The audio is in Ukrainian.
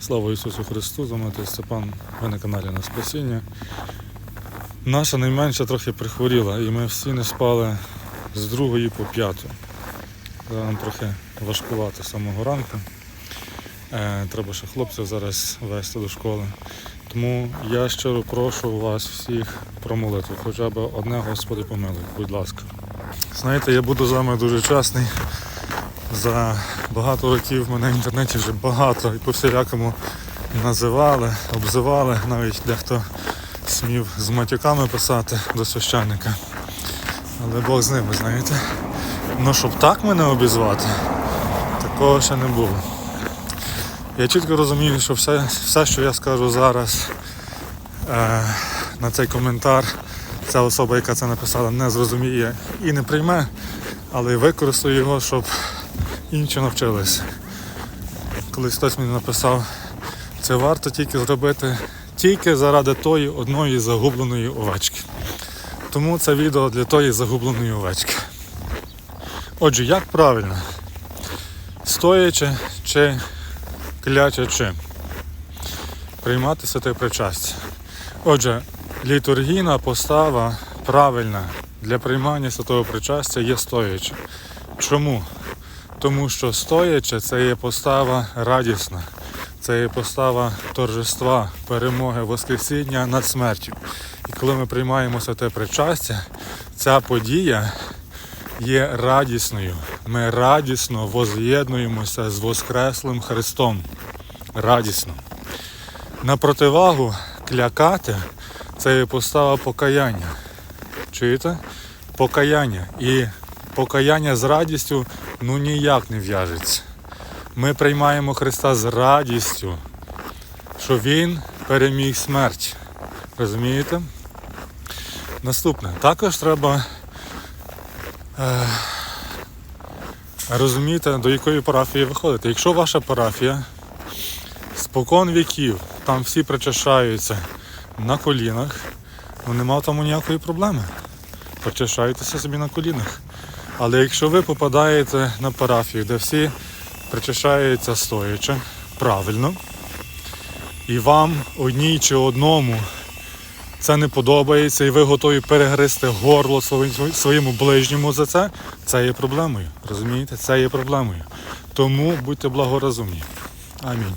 Слава Ісусу Христу, з вами Степан, ви на каналі на Спасіння. Наша найменша трохи прихворіла, і ми всі не спали з другої по п'яту. Нам трохи важкувато з самого ранку. Е, треба ще хлопців зараз вести до школи. Тому я щиро прошу вас всіх про молитву. Хоча б одне Господи помилуй, будь ласка. Знаєте, я буду з вами дуже чесний. За багато років мене в інтернеті вже багато і по всілякому називали, обзивали, навіть дехто смів з матюками писати до священника. Але Бог з ними, знаєте. Ну щоб так мене обізвати, такого ще не було. Я чітко розумію, що все, все що я скажу зараз е, на цей коментар, ця особа, яка це написала, не зрозуміє і не прийме, але використаю його, щоб інші навчились. Колись хтось мені написав, це варто тільки зробити тільки заради тої одної загубленої овечки. Тому це відео для тої загубленої овечки. Отже, як правильно? Стоячи чи клячачи приймати святе причастя. Отже, літургійна постава правильна для приймання святого причастя є стоячи. Чому? Тому що стоячи це є постава радісна, це є постава торжества, перемоги, Воскресіння над смертю. І коли ми приймаємо святе причастя, ця подія є радісною. Ми радісно воз'єднуємося з Воскреслим Христом. Радісно. На противагу клякати це є постава покаяння. Чуєте? Покаяння. І покаяння з радістю ну ніяк не в'яжеться. Ми приймаємо Христа з радістю, що Він переміг смерть. Розумієте? Наступне. Також треба е, розуміти, до якої парафії ви ходите. Якщо ваша парафія спокон віків, там всі причащаються на колінах, ну нема тому ніякої проблеми. Причащайтеся собі на колінах. Але якщо ви попадаєте на парафію, де всі причащаються стоячи, правильно, і вам одній чи одному це не подобається, і ви готові перегризти горло своєму ближньому за це, це є проблемою. Розумієте? Це є проблемою. Тому будьте благоразумні. Амінь.